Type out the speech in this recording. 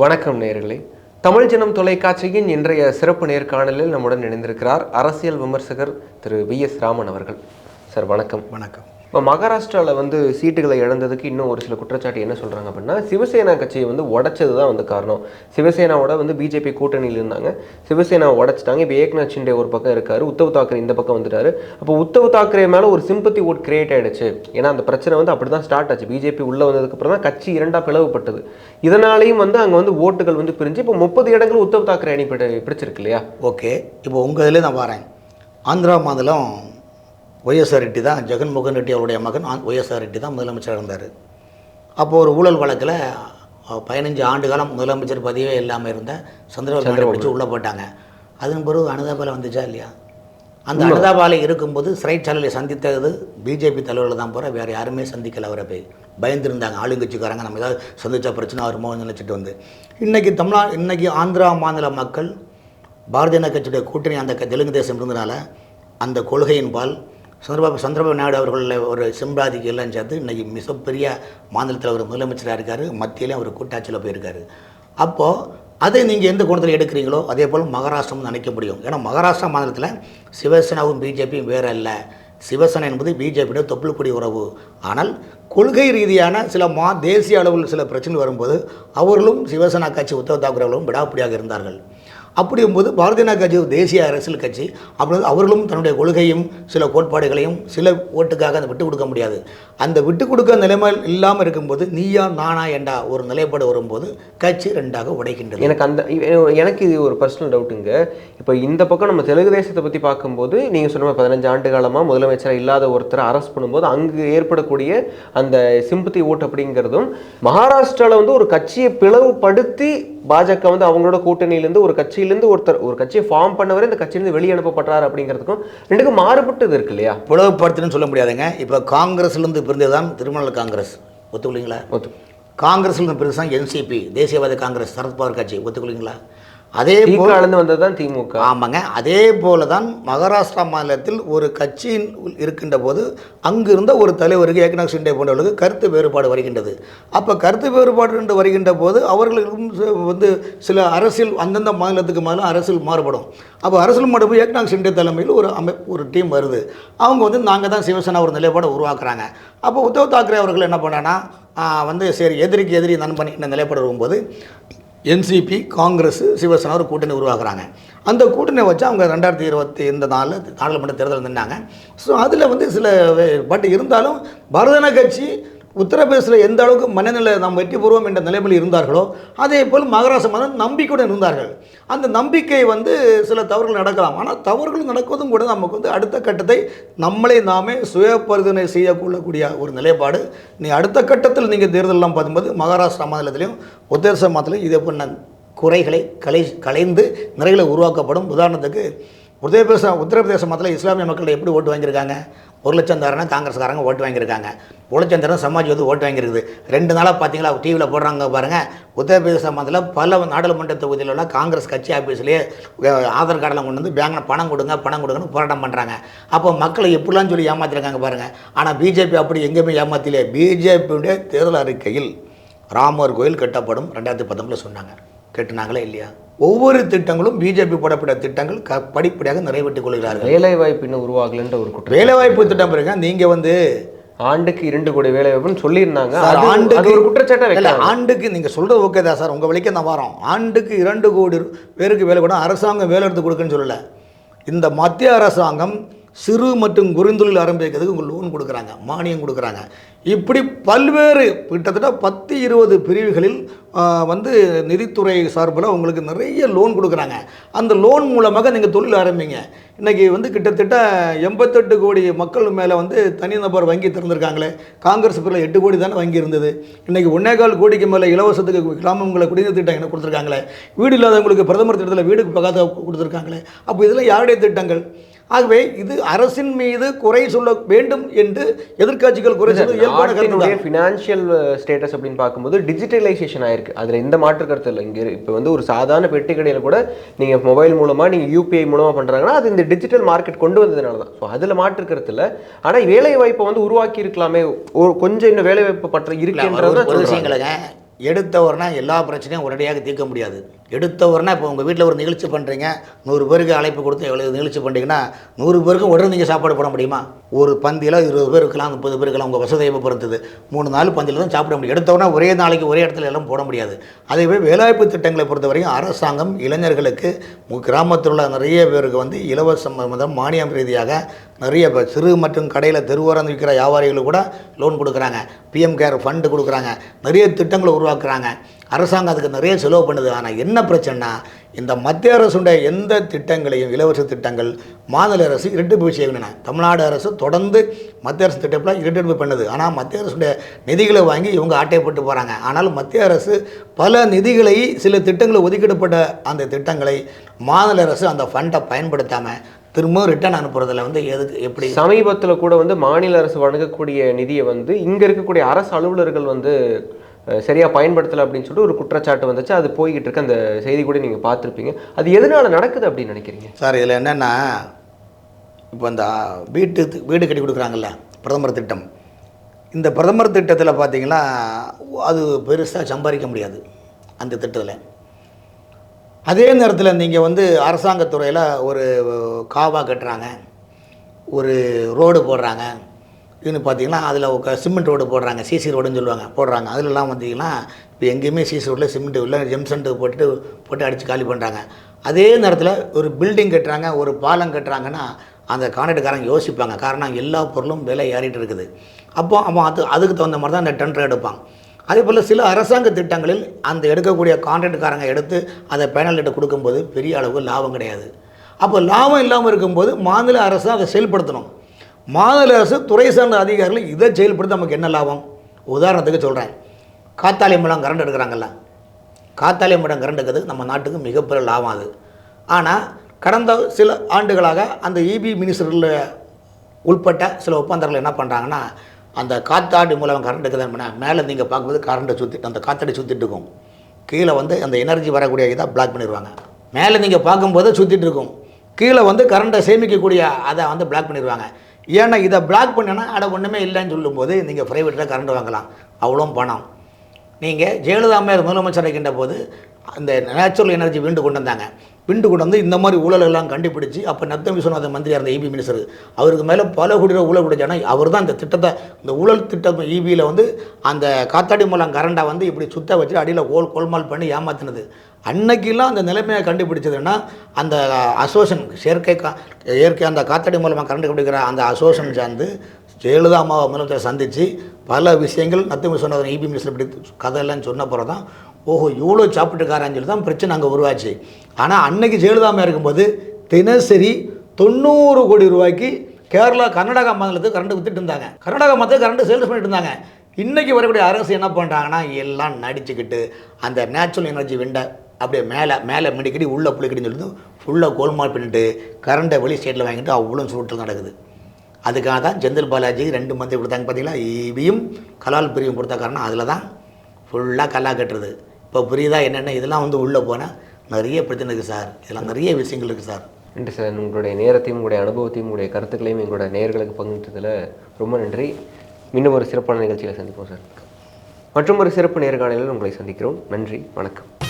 வணக்கம் நேர்களே. தமிழ் ஜனம் தொலைக்காட்சியின் இன்றைய சிறப்பு நேர்காணலில் நம்முடன் இணைந்திருக்கிறார் அரசியல் விமர்சகர் திரு வி எஸ் ராமன் அவர்கள். சார் வணக்கம். வணக்கம். இப்போ மகாராஷ்டிராவில் வந்து சீட்டுகளை இழந்ததுக்கு இன்னும் ஒரு சில குற்றச்சாட்டு என்ன சொல்கிறாங்க அப்படின்னா சிவசேனா கட்சியை வந்து உடைச்சது தான் வந்து காரணம். சிவசேனாவோட வந்து பிஜேபி கூட்டணியில் இருந்தாங்க. சிவசேனா உடைச்சிட்டாங்க. இப்போ ஏக்நாத் ஷிண்டே ஒரு பக்கம் இருக்கார். உத்தவ் தாக்கரே இந்த பக்கம் வந்துட்டாரு. அப்போ உத்தவ் தாக்கரே மேலே ஒரு சிம்பத்தி ஓட் கிரியேட் ஆகிடுச்சு ஏன்னா அந்த பிரச்சனை வந்து அப்படி தான் ஸ்டார்ட் ஆச்சு. பிஜேபி உள்ளே வந்ததுக்கப்புறம் தான் கட்சி இரண்டாக பிளவுபட்டது. இதனாலையும் வந்து அங்கே வந்து ஓட்டுகள் வந்து பிரிஞ்சு இப்போ முப்பது இடங்கள் உத்தவ் தாக்கரே அணி பிடிச்சிருக்கு இல்லையா? ஓகே. இப்போ உங்கள் இதில் நான் வரேன். ஆந்திரா மாநிலம் ஒய்எஸ்ஆர் ரெட்டி தான் ஜெகன்மோகன் ரெட்டி அவருடைய மகன் ஒய்எஸ்ஆர் ரெட்டி தான் முதலமைச்சர் இருந்தார். அப்போது ஒரு ஊழல் வழக்கில் பதினஞ்சு ஆண்டு காலம் முதலமைச்சர் பதவியே இல்லாமல் இருந்த சந்திரபாபு பிடிச்சி உள்ளே போட்டாங்க அதன் பிறகு அனுதாபாலை வந்துச்சா இல்லையா? அந்த அனுதாபாலை இருக்கும்போது சிறைச்சாலையில் சந்தித்தது பிஜேபி தலைவர்கள் தான் போகிற வேறு யாருமே சந்திக்கல அவரை போய். பயந்துருந்தாங்க ஆளுங்கட்சிக்காரங்க நம்ம ஏதாவது சந்திச்சா பிரச்சனை வருமோன்னு நினச்சிட்டு வந்து. இன்றைக்கி தமிழ்நா இன்றைக்கி ஆந்திரா மாநில மக்கள் பாரதிய ஜனதா கட்சியுடைய கூட்டணி அந்த தெலுங்கு தேசம் இருந்ததுனால அந்த கொள்கையின்பால் சந்திரபாபு சந்திரபாபு நாயுடு அவர்களில் ஒரு சிம்ராதிக்கு எல்லாம் சேர்த்து இன்றைக்கி மிகப்பெரிய மாநிலத்தில் அவர் முதலமைச்சராக இருக்கார் மத்தியிலே அவர் கூட்டாட்சியில் போயிருக்காரு. அப்போது அதை நீங்கள் எந்த கோணத்தில் எடுக்கிறீங்களோ அதே போல் மகாராஷ்டிரம் நினைக்க முடியும். ஏன்னா மகாராஷ்டிரா மாநிலத்தில் சிவசேனாவும் பிஜேபியும் வேறு அல்ல சிவசேனா என்பது பிஜேபியோட தொப்புள்கொடி உறவு. ஆனால் கொள்கை ரீதியான சில மா தேசிய அளவில் சில பிரச்சனை வரும்போது அவர்களும் சிவசேனா கட்சி உத்தவ் தாக்கரே விடாப்பிடியாக இருந்தார்கள். அப்படிங்கும்போது பாரதிய ஜனதா கட்சி ஒரு தேசிய அரசியல் கட்சி அப்படி அவர்களும் தன்னுடைய கொள்கையும் சில கோட்பாடுகளையும் சில ஓட்டுக்காக அந்த விட்டு கொடுக்க முடியாது. அந்த விட்டு கொடுக்க நிலைமை இல்லாமல் இருக்கும்போது நீயா நானா என்றா ஒரு நிலைப்பாடு வரும்போது கட்சி ரெண்டாக உடைக்கின்றது. எனக்கு அந்த எனக்கு இது ஒரு பர்சனல் டவுட்டுங்க இப்போ இந்த பக்கம் நம்ம தெலுங்கு தேசத்தை பற்றி பார்க்கும்போது நீங்கள் சொன்ன பதினஞ்சு ஆண்டு காலமாக முதலமைச்சராக இல்லாத ஒருத்தரை அரெஸ்ட் பண்ணும்போது அங்கு ஏற்படக்கூடிய அந்த சிம்பத்தி ஓட்டு அப்படிங்கிறதும் மகாராஷ்டிராவில் வந்து ஒரு கட்சியை பிளவுபடுத்தி பாஜக வந்து அவங்களோட கூட்டணியிலேருந்து ஒரு கட்சி கட்சியிலேருந்து ஒருத்தர் ஒரு கட்சியை ஃபார்ம் பண்ணவரை இந்த கட்சியிலேருந்து வெளியே அனுப்பப்படுறாரு அப்படிங்கிறதுக்கும் ரெண்டுக்கும் மாறுபட்டது இருக்கு இல்லையா? பிளவுபடுத்துன்னு சொல்ல முடியாதுங்க. இப்போ காங்கிரஸ்லேருந்து பிறந்தது தான் திருமணல் காங்கிரஸ். ஒத்துக்கொள்ளிங்களா ஒத்து காங்கிரஸ்லேருந்து பிறகு தான் என்சிபி தேசியவாத காங்கிரஸ் சரத்பவார் கட்சி. ஒத்துக்கொள்ளிங்களா அதே போல் திகாலேருந்து வந்தது தான் திமுக. ஆமாங்க. அதே போல தான் மகாராஷ்டிரா மாநிலத்தில் ஒரு கட்சியின் இருக்கின்ற போது அங்கிருந்த ஒரு தலைவருக்கு ஏக்நாத் ஷிண்டே போன்றவர்களுக்கு கருத்து வேறுபாடு வருகின்றது. அப்போ கருத்து வேறுபாடு என்று வருகின்ற போது அவர்களுக்கும் வந்து சில அரசியல் அந்தந்த மாநிலத்துக்கு மேலே அரசியல் மாறுபடும். அப்போ அரசியல் மாறுபோது ஏக்நாத் ஷிண்டே தலைமையில் ஒரு அமை ஒரு டீம் வருது. அவங்க வந்து நாங்கள் தான் சிவசேனா ஒரு நிலைப்பாடை உருவாக்குறாங்க. அப்போ உத்தவ் தாக்கரே அவர்கள் என்ன பண்ணான்னா வந்து சரி எதிரிக்கு எதிரி நண்பன் இந்த நிலைப்பாடு வரும்போது என்சிபி காங்கிரஸ் சிவசேனா ஒரு கூட்டணி உருவாக்குறாங்க. அந்த கூட்டணி வச்சு அவங்க ரெண்டாயிரத்தி இருபத்தி இந்த நாளில் நாடாளுமன்ற தேர்தல் நின்னாங்க. ஸோ அதில் வந்து சில பட் இருந்தாலும் பரதன கட்சி உத்தரப்பிரதேசில் எந்த அளவுக்கு மனநிலை நாம் வெற்றி பெறுவோம் என்ற நிலைமையில் இருந்தார்களோ அதே போல் மகாராஷ்டிர மதம் நம்பிக்கையுடன் இருந்தார்கள். அந்த நம்பிக்கை வந்து சில தவறுகள் நடக்கலாம். ஆனால் தவறுகள் நடக்குவதும் கூட நமக்கு வந்து அடுத்த கட்டத்தை நம்மளை நாமே சுய பரிசோதனை செய்யக்கொள்ளக்கூடிய ஒரு நிலைப்பாடு. நீ அடுத்த கட்டத்தில் நீங்கள் தேர்தலெல்லாம் பார்க்கும்போது மகாராஷ்டிரா மாநிலத்திலையும் உத்தரப்பிரதேச மாநிலத்திலையும் இதே போன்ற குறைகளை கலை கலைந்து நிறைகளை உருவாக்கப்படும். உதாரணத்துக்கு உத்தரப்பிரதேச உத்தரப்பிரதேச மாநிலத்தில் இஸ்லாமிய மக்கள் எப்படி ஓட்டு வாங்கியிருக்காங்க? ஒரு லட்சம் தரனா காங்கிரஸ்காரங்க ஓட்டு வாங்கியிருக்காங்க. ஒரு லட்சம் வந்து ஓட்டு வாங்கியிருக்குது. ரெண்டு நாளாக பார்த்தீங்களா டிவியில் போடுறாங்க பாருங்கள் உத்தரப்பிரதேச மாநிலத்தில் பல நாடாளுமன்ற தொகுதியிலலாம் காங்கிரஸ் கட்சி ஆஃபீஸ்லேயே ஆதார் கார்டெலாம் கொண்டு வந்து பேங்கில் பணம் கொடுங்க பணம் கொடுங்கன்னு போராட்டம் பண்ணுறாங்க அப்போ மக்களை எப்படிலாம் சொல்லி ஏமாத்திருக்காங்க பாருங்கள் ஆனால் பிஜேபி அப்படி எங்கேயுமே ஏமாத்திலே பிஜேபியுடைய தேர்தல் அறிக்கையில் ராமர் கோயில் கட்டப்படும் ரெண்டாயிரத்தி பத்தொம்பதில் சொன்னாங்க. கேட்டுனாங்களே இல்லையா? ஒவ்வொரு திட்டங்களும் பிஜேபி போடப்பட்ட திட்டங்கள் க படிப்படியாக நிறைவேற்றிக் கொள்கிறார்கள். வேலை வாய்ப்பு இன்னும் உருவாகலன்ற ஒரு குற்றம். வேலைவாய்ப்பு திட்டம் பிறகு நீங்கள் வந்து ஆண்டுக்கு இரண்டு கோடி வேலை வாய்ப்புன்னு சொல்லியிருந்தாங்க ஆண்டுக்கு ஒரு குற்றச்சாட்டா இல்ல, ஆண்டுக்கு நீங்கள் சொல்கிறது ஓகே தான் சார். உங்கள் வழிக்கு நான் வரோம் ஆண்டுக்கு இரண்டு கோடி பேருக்கு வேலை கூட அரசாங்கம் வேலை எடுத்து கொடுக்குன்னு சொல்லலை. இந்த மத்திய அரசாங்கம் சிறு மற்றும் குறுந்தொழில் ஆரம்பிக்கிறதுக்கு உங்களுக்கு லோன் கொடுக்குறாங்க மானியம் கொடுக்குறாங்க. இப்படி பல்வேறு கிட்டத்தட்ட பத்து இருபது பிரிவுகளில் வந்து நிதித்துறை சார்பில் உங்களுக்கு நிறைய லோன் கொடுக்குறாங்க. அந்த லோன் மூலமாக நீங்கள் தொழில் ஆரம்பிங்க. இன்றைக்கி வந்து கிட்டத்தட்ட எண்பத்தெட்டு கோடி மக்கள் மேலே வந்து தனிநபர் வங்கி திறந்திருக்காங்களே. காங்கிரஸ் பேரில் எட்டு கோடி தானே வங்கி இருந்தது. இன்றைக்கி ஒன்னேகால் கோடிக்கு மேலே இலவசத்துக்கு கிராமங்களை குடிநீர் திட்டம் என்ன கொடுத்துருக்காங்களே. வீடு இல்லாதவங்களுக்கு பிரதமர் திட்டத்தில் வீடுக்கு பகாத கொடுத்துருக்காங்களே. அப்போ இதெல்லாம் யாருடைய திட்டங்கள்? ஆகவே இது அரசின் மீது குறை சொல்ல வேண்டும் என்று எதிர்க்கட்சிகள் குறை சொல்ல இயல்பான கருத்து. ஃபினான்ஷியல் ஸ்டேட்டஸ் அப்படின்னு பார்க்கும்போது டிஜிட்டலைசேஷன் ஆயிருக்கு. அதில் எந்த மாற்று கருத்து இல்லை. இங்கே இப்போ வந்து ஒரு சாதாரண பெட்டி கடையில் கூட நீங்கள் மொபைல் மூலமாக நீங்கள் யூபிஐ மூலமாக பண்ணுறாங்கன்னா அது இந்த டிஜிட்டல் மார்க்கெட் கொண்டு வந்ததுனால தான் ஸோ அதில் மாற்று கருத்து இல்லை. ஆனால் வேலை வாய்ப்பை வந்து உருவாக்கி இருக்கலாமே. ஒரு கொஞ்சம் இன்னும் வேலை வாய்ப்பு பற்ற இருக்குன்றது. விஷயங்களுங்க எடுத்த எல்லா பிரச்சனையும் உடனடியாக தீர்க்க முடியாது. எடுத்த இப்போ உங்கள் வீட்டில் ஒரு நிகழ்ச்சி பண்ணுறீங்க நூறு பேருக்கு அழைப்பு கொடுத்து எவ்வளோ நிகழ்ச்சி பண்ணுறீங்கன்னா நூறு பேருக்கும் உடனே நீங்கள் சாப்பாடு போட முடியுமா? ஒரு பந்தியில் இருபது பேர் இருக்கலாம் முப்பது பேர் இருக்கலாம் உங்கள் வசதியை பொறுத்தது. மூணு நாள் பந்தியில் தான் சாப்பிட முடியும். எடுத்த ஒரே நாளைக்கு ஒரே இடத்துல எல்லாம் போட முடியாது. அதே போய் வேலைவாய்ப்பு திட்டங்களை பொறுத்த வரைக்கும் அரசாங்கம் இளைஞர்களுக்கு கிராமத்தில் உள்ள நிறைய பேருக்கு வந்து இலவசம் முதல் மானியம் ரீதியாக நிறைய இப்போ சிறு மற்றும் கடையில் தெருவோரம் விற்கிற வியாபாரிகளுக்கு கூட லோன் கொடுக்குறாங்க. பிஎம் கேர் ஃபண்டு கொடுக்குறாங்க. நிறைய திட்டங்களை உருவாக்குறாங்க. அரசாங்கம் அதுக்கு நிறைய செலவு பண்ணுது. ஆனால் என்ன பிரச்சனைனா இந்த மத்திய அரசுடைய எந்த திட்டங்களையும் இலவச திட்டங்கள் மாநில அரசு இரட்டிப்பு செய்கின்றன தமிழ்நாடு அரசு தொடர்ந்து மத்திய அரசு திட்டத்தில் இரட்டிப்பு பண்ணுது. ஆனால் மத்திய அரசுடைய நிதிகளை வாங்கி இவங்க ஆட்டைப்பட்டு போகிறாங்க ஆனால் மத்திய அரசு பல நிதிகளை சில திட்டங்களை ஒதுக்கிடப்பட்ட அந்த திட்டங்களை மாநில அரசு அந்த ஃபண்டை பயன்படுத்தாமல் திரும்பவும் ரிட்டர்ன் அனுப்புறதுல வந்து எதுக்கு எப்படி? சமீபத்தில் கூட வந்து மாநில அரசு வழங்கக்கூடிய நிதியை வந்து இங்கே இருக்கக்கூடிய அரசு அலுவலர்கள் வந்து சரியாக பயன்படுத்தலை அப்படின்னு சொல்லிட்டு ஒரு குற்றச்சாட்டு வந்துச்சு. அது போய்கிட்டு இருக்க. அந்த செய்தி கூட நீங்கள் பார்த்துருப்பீங்க. அது எதனால் நடக்குது அப்படின்னு நினைக்கிறீங்க? சார் இதில் என்னென்னா இப்போ இந்த வீட்டு வீடு கட்டி கொடுக்குறாங்கல்ல பிரதமர் திட்டம். இந்த பிரதமர் திட்டத்தில் பார்த்தீங்கன்னா அது பெருசாக சம்பாதிக்க முடியாது அந்த திட்டத்தில். அதே நேரத்தில் நீங்கள் வந்து அரசாங்கத்துறையில் ஒரு காவா கட்டுறாங்க ஒரு ரோடு போடுறாங்க இன்னும் பார்த்தீங்கன்னா அதில் சிமெண்ட் ரோடு போடுறாங்க. சிசி ரோடுன்னு சொல்லுவாங்க. போடுறாங்க. அதிலலாம் வந்தீங்கன்னா இப்போ எங்கேயுமே சிசி ரோட்டில் சிமெண்ட் இல்லை. ஜெம்சன்ட்டு போட்டு போட்டு அடித்து காலி பண்ணுறாங்க அதே நேரத்தில் ஒரு பில்டிங் கட்டுறாங்க ஒரு பாலம் கட்டுறாங்கன்னா அந்த கான்ட்ராக்டுக்காரங்க யோசிப்பாங்க. காரணம் எல்லா பொருளும் விலை ஏறிட்டு இருக்குது. அப்போ அவன் அது அதுக்கு தகுந்த மாதிரி தான் அந்த டெண்டர் எடுப்பான் அதே போல் சில அரசாங்க திட்டங்களில் அந்த எடுக்கக்கூடிய கான்ட்ராக்டுக்காரங்க எடுத்து அதை பேனல்கிட்ட கொடுக்கும்போது பெரிய அளவு லாபம் கிடையாது. அப்போ லாபம் இல்லாமல் இருக்கும்போது மாநில அரசு அதை செயல்படுத்தணும். மாநில அரசு துறை சார்ந்த அதிகாரிகள் இதை செயல்படுத்த நமக்கு என்ன லாபம்? உதாரணத்துக்கு சொல்கிறேன் காத்தாலை மூலம் கரண்ட் எடுக்கிறாங்கல்ல. காத்தாலை மூலம் கரண்ட் எடுக்கிறது நம்ம நாட்டுக்கு மிகப்பெரிய லாபம் அது. ஆனால் கடந்த சில ஆண்டுகளாக அந்த இபி மினிஸ்டரில் உள்பட்ட சில ஒப்பந்தங்கள் என்ன பண்ணுறாங்கன்னா அந்த காத்தாடி மூலம் கரண்ட் இருக்குதுன்னா மேலே நீங்கள் பார்க்கும்போது கரண்ட்டை சுற்றி அந்த காத்தாடி சுற்றிட்டு இருக்கும். கீழே வந்து அந்த எனர்ஜி வரக்கூடிய இதை பிளாக் பண்ணிடுவாங்க. மேலே நீங்கள் பார்க்கும்போது சுற்றிட்டு இருக்கும். கீழே வந்து கரண்ட்டை சேமிக்கக்கூடிய அதை வந்து பிளாக் பண்ணிடுவாங்க. ஏன்னா இதை பிளாக் பண்ணேன்னா அட ஒன்றுமே இல்லைன்னு சொல்லும்போது நீங்கள் ப்ரைவேட்டில் கரண்ட் வாங்கலாம். அவ்வளோ பணம். நீங்கள் ஜெயலலிதா அம்மையார் முதலமைச்சர் இருக்கின்ற போது அந்த நேச்சுரல் எனர்ஜி வீண்டு கொண்டு வந்தாங்க. பிண்டு கொண்டு வந்து இந்த மாதிரி ஊழலெல்லாம் கண்டுபிடிச்சி கண்டுபிடிச்சு அப்போ நத்தம் விஸ்வநாதன் மந்திரியாக இருந்த இபி மினிஸ்டர் அவருக்கு மேலே பல கோடி ரூபா ஊழல் பிடிச்சானா அவர் தான் இந்த திட்டத்தை இந்த ஊழல் திட்டம் இபியில் வந்து அந்த காத்தாடி மூலம் கரண்டா வந்து இப்படி சுத்த வச்சு அடியில் கோல் கோல்மால் பண்ணி ஏமாத்தினது. அன்னைக்கெல்லாம் அந்த நிலைமையை கண்டுபிடிச்சதுன்னா அந்த அசோசன் செயற்கை கா இயற்கை அந்த காத்தாடி மூலமாக கரண்ட் கண்டுபிடிக்கிற அந்த அசோசன் சேர்ந்து ஜெயலலிதா அம்மாவை முதலமைச்சர் சந்தித்து பல விஷயங்கள் நத்தம் விஸ்வநாதன் இபி மினிஸ்டர் இப்படி கதையெல்லாம் சொன்ன பிறகு தான் ஓஹோ இவ்வளோ சாப்பிட்டுருக்காரான்னு சொல்லி தான் பிரச்சனை அங்கே உருவாச்சு. ஆனால் அன்னைக்கு ஜெயலலிதா இருக்கும்போது தினசரி தொண்ணூறு கோடி ரூபாய்க்கு கேரளா கர்நாடகா மாநிலத்துக்கு கரண்ட் வித்துட்டு இருந்தாங்க. கர்நாடகா மாநிலத்துக்கு கரண்ட் சேல்ஸ் பண்ணிட்டு இருந்தாங்க. இன்றைக்கி வரக்கூடிய அரசு என்ன பண்ணுறாங்கன்னா எல்லாம் நடிச்சுக்கிட்டு அந்த நேச்சுரல் எனர்ஜி விண்டை அப்படியே மேலே மேலே மிடிக்கடி உள்ளே புளிக்கடின்னு சொல்லிட்டு ஃபுல்லாக கோல்மால் பண்ணிட்டு கரண்ட்டை வெளி ஸ்டேட்டில் வாங்கிட்டு அவ்வளோ சுருட்டல் நடக்குது. அதுக்காக தான் செந்தில் பாலாஜி ரெண்டு மந்தி கொடுத்தாங்க. பார்த்தீங்களா இவியும் கலால் பிரிவும் கொடுத்த காரணம் அதில் தான் ஃபுல்லாக கல்லா கட்டுறது. இப்போ புரியுதா என்னென்ன? இதெல்லாம் வந்து உள்ளே போனால் நிறைய பிரச்சனை இருக்குது சார். இதெல்லாம் நிறைய விஷயங்கள் இருக்குது சார். நன்றி சார். உங்களுடைய நேரத்தையும் உங்களுடைய அனுபவத்தையும் உங்களுடைய கருத்துக்களையும் எங்களோட நேர்களுக்கு பகிர்ந்ததில் ரொம்ப நன்றி. இன்னும் ஒரு சிறப்பான நிகழ்ச்சியில் சந்திப்போம் சார். மற்றும் ஒரு சிறப்பு நேர்காணலில் உங்களை சந்திக்கிறோம். நன்றி. வணக்கம்.